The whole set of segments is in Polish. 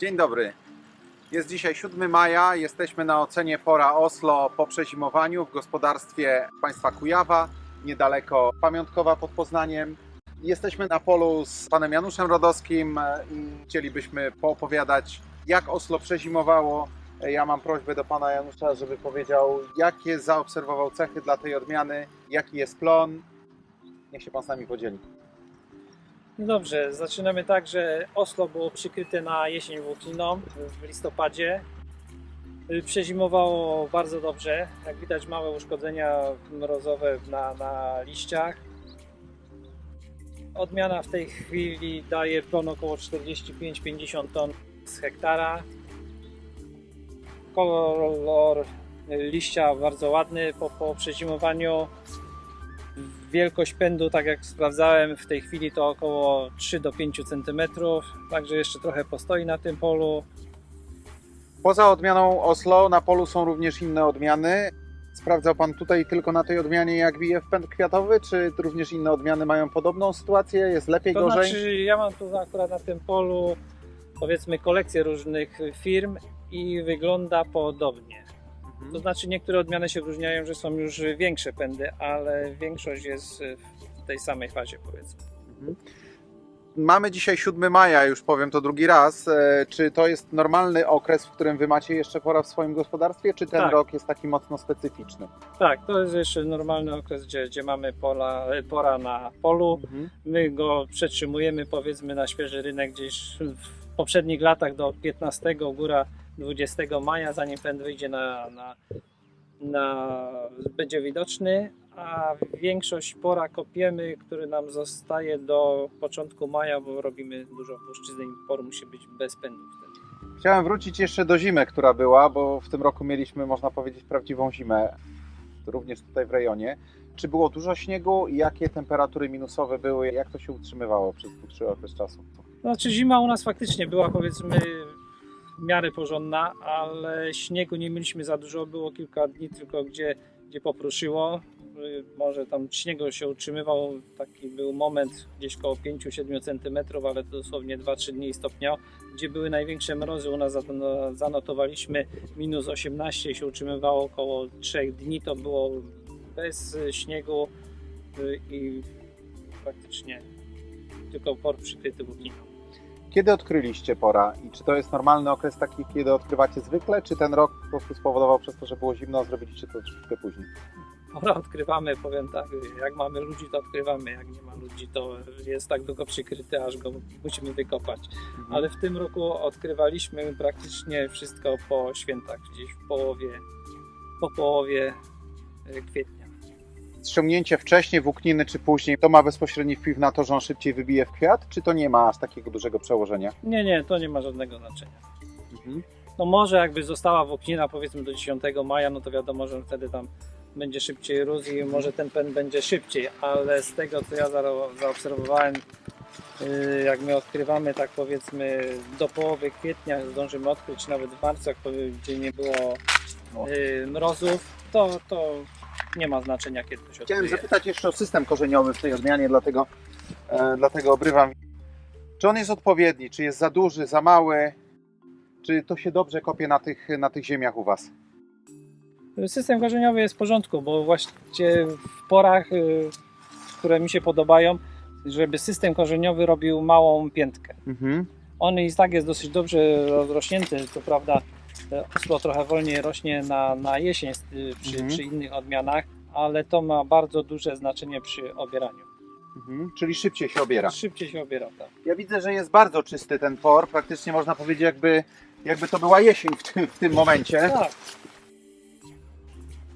Dzień dobry. Jest dzisiaj 7 maja, jesteśmy na ocenie pora Oslo po przezimowaniu w gospodarstwie państwa Kujawa, niedaleko Pamiątkowa pod Poznaniem. Jesteśmy na polu z panem Januszem Rodowskim i chcielibyśmy poopowiadać, jak Oslo przezimowało. Ja mam prośbę do pana Janusza, żeby powiedział, jakie zaobserwował cechy dla tej odmiany, jaki jest plon. Niech się pan z nami podzieli. Dobrze, zaczynamy tak, że Oslo było przykryte na jesień włókniną w listopadzie. Przezimowało bardzo dobrze. Jak widać małe uszkodzenia mrozowe na, na liściach. Odmiana w tej chwili daje plon około 45-50 ton z hektara. Kolor liścia bardzo ładny po, po przezimowaniu. Wielkość pędu, tak jak sprawdzałem, w tej chwili to około 3 do 5 cm, także jeszcze trochę postoi na tym polu. Poza odmianą Oslo na polu są również inne odmiany. Sprawdzał Pan tutaj tylko na tej odmianie, jak bije w pęd kwiatowy, czy również inne odmiany mają podobną sytuację? Jest lepiej, To gorzej? znaczy, ja mam tu akurat na tym polu powiedzmy kolekcję różnych firm i wygląda podobnie. To Mhm. znaczy niektóre odmiany się różniają, że są już większe pędy, ale większość jest w tej samej fazie powiedzmy. Mhm. Mamy dzisiaj 7 maja, już powiem to drugi raz. E, Czy to jest normalny okres, w którym Wy macie jeszcze pora w swoim gospodarstwie, czy ten Tak. rok jest taki mocno specyficzny? Tak, to jest jeszcze normalny okres, gdzie, gdzie mamy pola, pora na polu. My go przetrzymujemy powiedzmy na świeży rynek gdzieś w poprzednich latach do 15, góra 20 maja, zanim pęd wyjdzie na, na, na będzie widoczny, a większość pora kopiemy, który nam zostaje do początku maja, bo robimy dużo płuszczyzny i por musi być bez pędu wtedy. Chciałem wrócić jeszcze do zimy, która była, bo w tym roku mieliśmy, można powiedzieć, prawdziwą zimę, również tutaj w rejonie. Czy było dużo śniegu i jakie temperatury minusowe były? Jak to się utrzymywało przez dłuższy okres czasu? Znaczy zima u nas faktycznie była powiedzmy w miarę porządna, ale śniegu nie mieliśmy za dużo, było kilka dni tylko gdzie, gdzie popruszyło. Może tam śniegu się utrzymywał, taki był moment gdzieś koło 5-7 cm, ale to dosłownie 2-3 dni stopniał. Gdzie były największe mrozy, u nas zano- zanotowaliśmy minus 18 i się utrzymywało około 3 dni, to było bez śniegu y, i praktycznie tylko port przykryty włókniną. Kiedy odkryliście pora i czy to jest normalny okres taki, kiedy odkrywacie zwykle, czy ten rok po prostu spowodował przez to, że było zimno, a zrobiliście to troszeczkę później? Pora odkrywamy, powiem tak, jak mamy ludzi, to odkrywamy, jak nie ma ludzi, to jest tak długo przykryty, aż go musimy wykopać. Mhm. Ale w tym roku odkrywaliśmy praktycznie wszystko po świętach, gdzieś w połowie, po połowie y, kwietnia. Ściągnięcie wcześniej włókniny czy później, to ma bezpośredni wpływ na to, że on szybciej wybije w kwiat, czy to nie ma aż takiego dużego przełożenia? Nie, nie, to nie ma żadnego znaczenia. Mhm. No może jakby została włóknina powiedzmy do 10 maja, no to wiadomo, że wtedy tam będzie szybciej rósł i może ten pęd będzie szybciej, ale z tego co ja za- zaobserwowałem, yy, jak my odkrywamy tak powiedzmy do połowy kwietnia, zdążymy odkryć nawet w marcu, jak gdzie nie było yy, mrozów, to, to nie ma znaczenia kiedy to się Chciałem odkryje. zapytać jeszcze o system korzeniowy w tej odmianie, dlatego, e, dlatego obrywam. Czy on jest odpowiedni? Czy jest za duży, za mały? Czy to się dobrze kopie na tych, na tych ziemiach u Was? System korzeniowy jest w porządku, bo właśnie w porach, yy, które mi się podobają, żeby system korzeniowy robił małą piętkę. Mhm. On i tak jest dosyć dobrze rozrośnięty, co prawda oslo trochę wolniej rośnie na, na jesień y, przy, Mhm. przy innych odmianach, ale to ma bardzo duże znaczenie przy obieraniu. Mhm. Czyli szybciej się obiera. Szybciej się obiera, tak. Ja widzę, że jest bardzo czysty ten por. Praktycznie można powiedzieć, jakby, jakby to była jesień w tym, w tym momencie. Tak,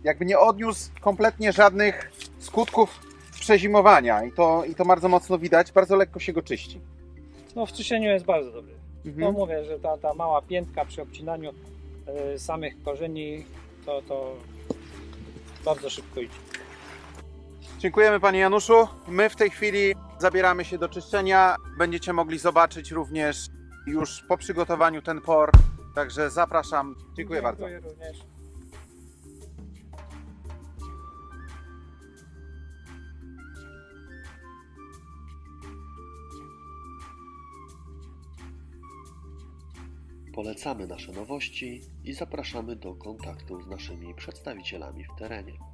Jakby nie odniósł kompletnie żadnych skutków przezimowania. I to, I to bardzo mocno widać. Bardzo lekko się go czyści. no w czyszczeniu jest bardzo dobry. No Mhm. mówię, że ta, ta mała piętka przy obcinaniu e, samych korzeni, to, to bardzo szybko idzie. Dziękujemy Panie Januszu. My w tej chwili zabieramy się do czyszczenia. Będziecie mogli zobaczyć również już po przygotowaniu ten por. Także zapraszam. Dziękuję bardzo. Dziękuję również. Polecamy nasze nowości i zapraszamy do kontaktu z naszymi przedstawicielami w terenie.